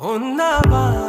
온나봐